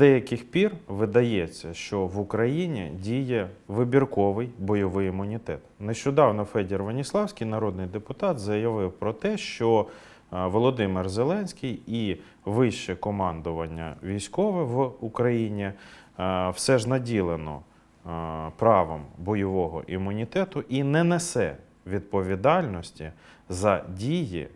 деяких пір видається, що в Україні діє вибірковий бойовий імунітет. Нещодавно Федір Ваніславський, народний депутат, заявив про те, що е, Володимир Зеленський і вище командування військове в Україні е, все ж наділено е, правом бойового імунітету і не несе відповідальності за дії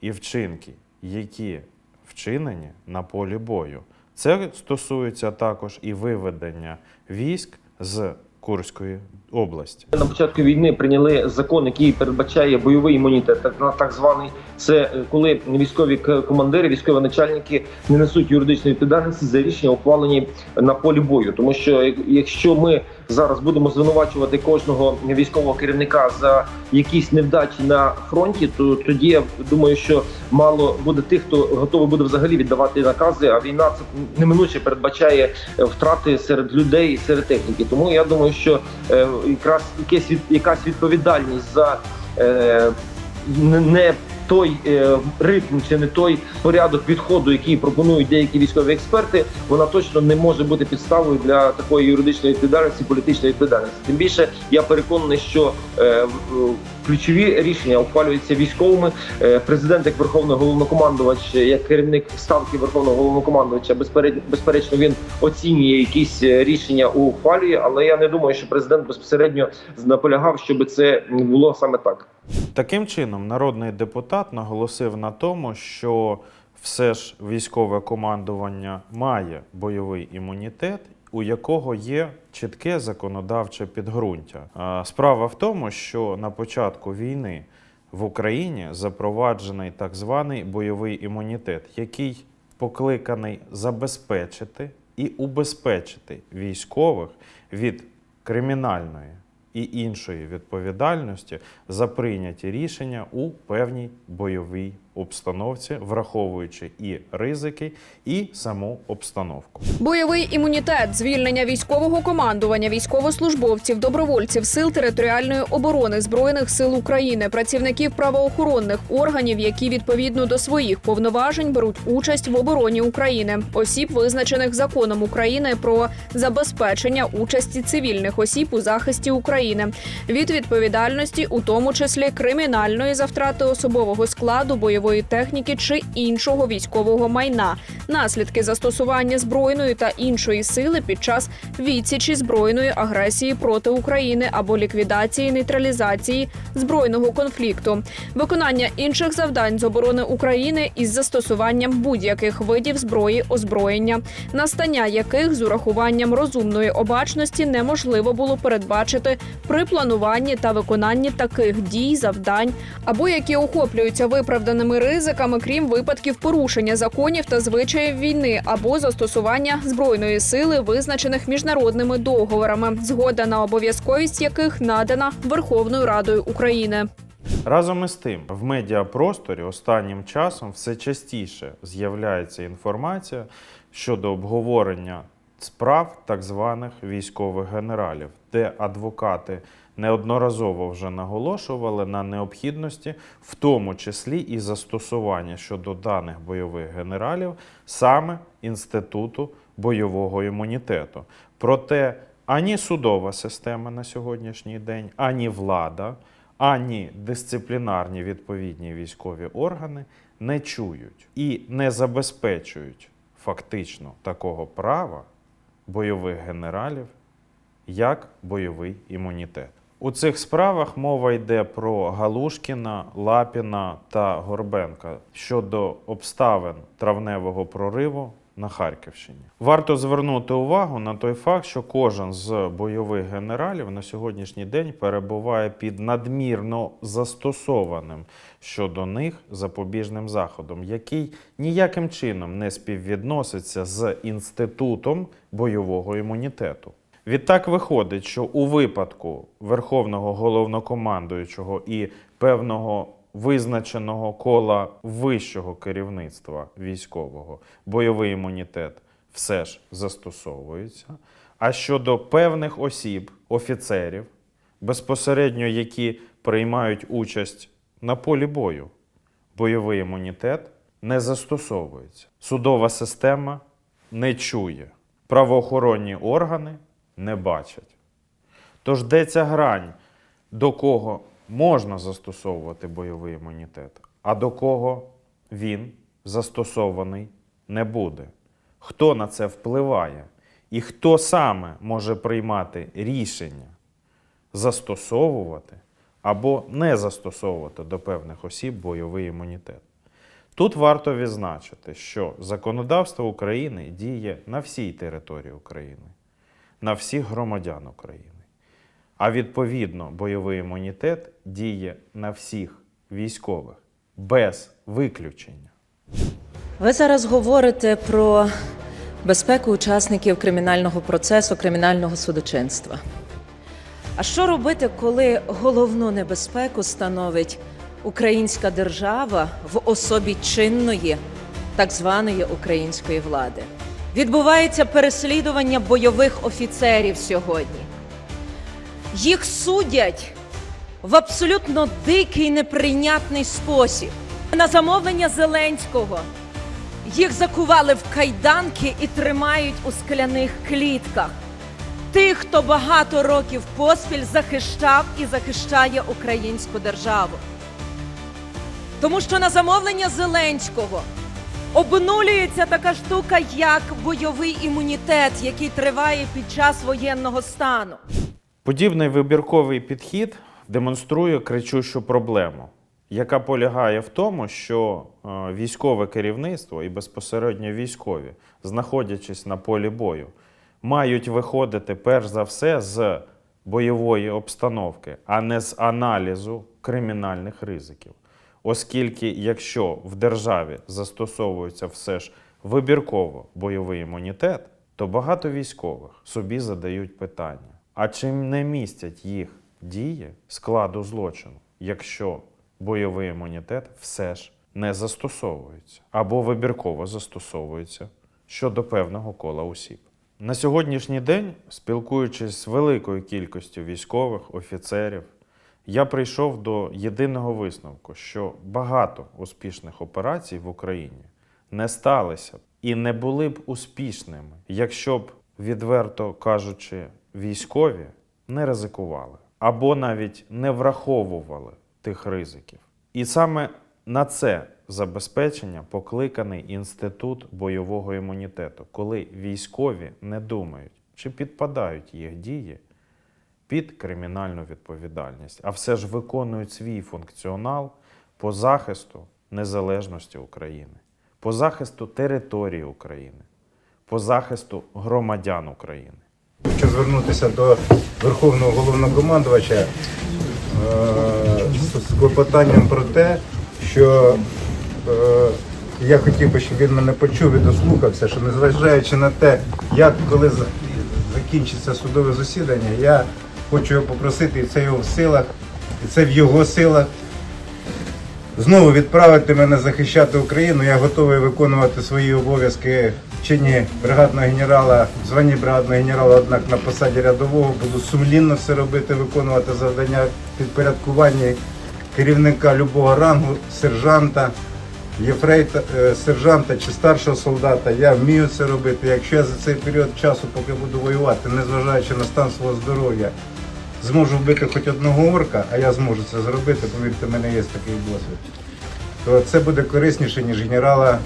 і вчинки, які вчинені на полі бою. Це стосується також і виведення військ з Курської області. На початку війни прийняли закон, який передбачає бойовий імунітет, так на так званий. Це е, коли військові командири, військові начальники не несуть юридичної відповідальності за рішення, ухвалені на полі бою. Тому що якщо ми зараз будемо звинувачувати кожного військового керівника за якісь невдачі на фронті, то тоді я думаю, що мало буде тих, хто готовий буде взагалі віддавати накази. А війна це неминуче передбачає е, втрати серед людей, серед техніки. Тому я думаю, що е, якраз якась відповідальність за е, не той е, ритм чи не той порядок підходу, який пропонують деякі військові експерти, вона точно не може бути підставою для такої юридичної відповідальності, політичної відповідальності. Тим більше я переконаний, що е, ключові рішення ухвалюються військовими. Е, Президент, як верховний головнокомандувач, як керівник ставки верховного головнокомандувача, безперечно, він оцінює якісь рішення ухвалює, але я не думаю, що президент безпосередньо наполягав, щоб це було саме так. Таким чином, народний депутат наголосив на тому, що все ж військове командування має бойовий імунітет, у якого є чітке законодавче підґрунтя. Справа в тому, що на початку війни в Україні запроваджений так званий бойовий імунітет, який покликаний забезпечити і убезпечити військових від кримінальної і іншої відповідальності за прийняті рішення у певній бойовій обстановці, враховуючи і ризики, і саму обстановку. Бойовий імунітет, звільнення військового командування, військовослужбовців, добровольців сил територіальної оборони збройних сил України, працівників правоохоронних органів, які відповідно до своїх повноважень беруть участь в обороні України, осіб, визначених законом України про забезпечення участі цивільних осіб у захисті України від відповідальності, у тому числі кримінальної за втрати особового складу, бойової техніки чи іншого військового майна, наслідки застосування збройної та іншої сили під час відсічі збройної агресії проти України або ліквідації нейтралізації збройного конфлікту, виконання інших завдань з оборони України із застосуванням будь-яких видів зброї озброєння, настання яких з урахуванням розумної обачності неможливо було передбачити при плануванні та виконанні таких дій, завдань або які охоплюються виправданими ризиками, крім випадків порушення законів та звичаїв війни або застосування збройної сили, визначених міжнародними договорами, згода на обов'язковість яких надана Верховною Радою України. Разом із тим, в медіапросторі останнім часом все частіше з'являється інформація щодо обговорення справ так званих військових генералів, де адвокати неодноразово вже наголошували на необхідності, в тому числі і застосування щодо даних бойових генералів саме інституту бойового імунітету. Проте ані судова система на сьогоднішній день, ані влада ані дисциплінарні відповідні військові органи не чують і не забезпечують фактично такого права бойових генералів, як бойовий імунітет. У цих справах мова йде про Галушкіна, Лапіна та Горбенка щодо обставин травневого прориву на Харківщині. Варто звернути увагу на той факт, що кожен з бойових генералів на сьогоднішній день перебуває під надмірно застосованим щодо них запобіжним заходом, який ніяким чином не співвідноситься з інститутом бойового імунітету. Відтак виходить, що у випадку верховного головнокомандуючого і певного визначеного кола вищого керівництва військового бойовий імунітет все ж застосовується. А щодо певних осіб, офіцерів, безпосередньо які приймають участь на полі бою, бойовий імунітет не застосовується. Судова система не чує правоохоронні органи не бачать. Тож де ця грань, до кого можна застосовувати бойовий імунітет, а до кого він застосований не буде? Хто на це впливає? І хто саме може приймати рішення застосовувати або не застосовувати до певних осіб бойовий імунітет? Тут варто відзначити, що законодавство України діє на всій території України, на всіх громадян України. А відповідно, бойовий імунітет діє на всіх військових без виключення. Ви зараз говорите про безпеку учасників кримінального процесу, кримінального судочинства. А що робити, коли головну небезпеку становить українська держава в особі чинної так званої української влади? Відбувається переслідування бойових офіцерів сьогодні. Їх судять в абсолютно дикий неприйнятний спосіб. На замовлення Зеленського їх закували в кайданки і тримають у скляних клітках. Тих, хто багато років поспіль захищав і захищає українську державу. Тому що на замовлення Зеленського обнулюється така штука, як бойовий імунітет, який триває під час воєнного стану. Подібний вибірковий підхід демонструє кричущу проблему, яка полягає в тому, що е, військове керівництво і безпосередньо військові, знаходячись на полі бою, мають виходити перш за все з бойової обстановки, а не з аналізу кримінальних ризиків. Оскільки, якщо в державі застосовується все ж вибірково бойовий імунітет, то багато військових собі задають питання: а чим не містять їх дії складу злочину, якщо бойовий імунітет все ж не застосовується або вибірково застосовується щодо певного кола осіб? На сьогоднішній день, спілкуючись з великою кількістю військових, офіцерів, я прийшов до єдиного висновку, що багато успішних операцій в Україні не сталися б і не були б успішними, якщо б, відверто кажучи, військові не ризикували або навіть не враховували тих ризиків. І саме на це забезпечення покликаний інститут бойового імунітету, коли військові не думають, чи підпадають їх дії під кримінальну відповідальність, а все ж виконують свій функціонал по захисту незалежності України, по захисту території України, по захисту громадян України. Хочу звернутися до Верховного головнокомандувача е, з- клопотанням про те, що е, я хотів би, щоб він мене почув і дослухався, що незважаючи на те, як коли закінчиться судове засідання, я хочу його попросити, і це його в силах, і це в його силах. Знову відправити мене захищати Україну. Я готовий виконувати свої обов'язки в чині бригадного генерала, в бригадного генерала, однак на посаді рядового буду сумлінно все робити, виконувати завдання підпорядкування керівника любого рангу, сержанта, єфрейта, е, сержанта чи старшого солдата. Я вмію це робити. Якщо я за цей період часу, поки буду воювати, незважаючи на стан свого здоров'я, зможу вбити хоч одного орка, а я зможу це зробити, повірте, в мене є такий досвід. То це буде корисніше, ніж генерала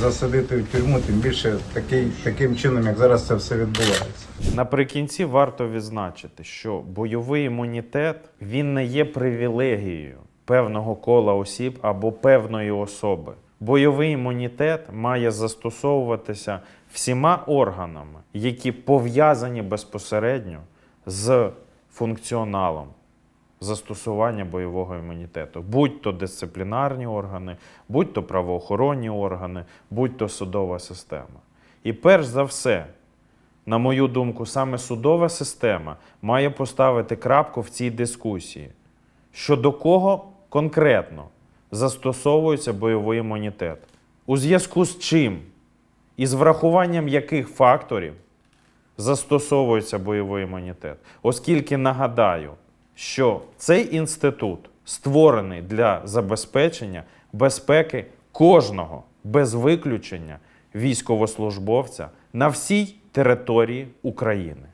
засадити в тюрму, тим більше такий, таким чином, як зараз це все відбувається. Наприкінці варто відзначити, що бойовий імунітет він не є привілегією певного кола осіб або певної особи. Бойовий імунітет має застосовуватися всіма органами, які пов'язані безпосередньо з функціоналом застосування бойового імунітету, будь то дисциплінарні органи, будь то правоохоронні органи, будь то судова система. І перш за все, на мою думку, саме судова система має поставити крапку в цій дискусії. Щодо кого конкретно застосовується бойовий імунітет? У зв'язку з чим і з врахуванням яких факторів застосовується бойовий імунітет? Оскільки нагадаю, що цей інститут створений для забезпечення безпеки кожного без виключення військовослужбовця на всій території України.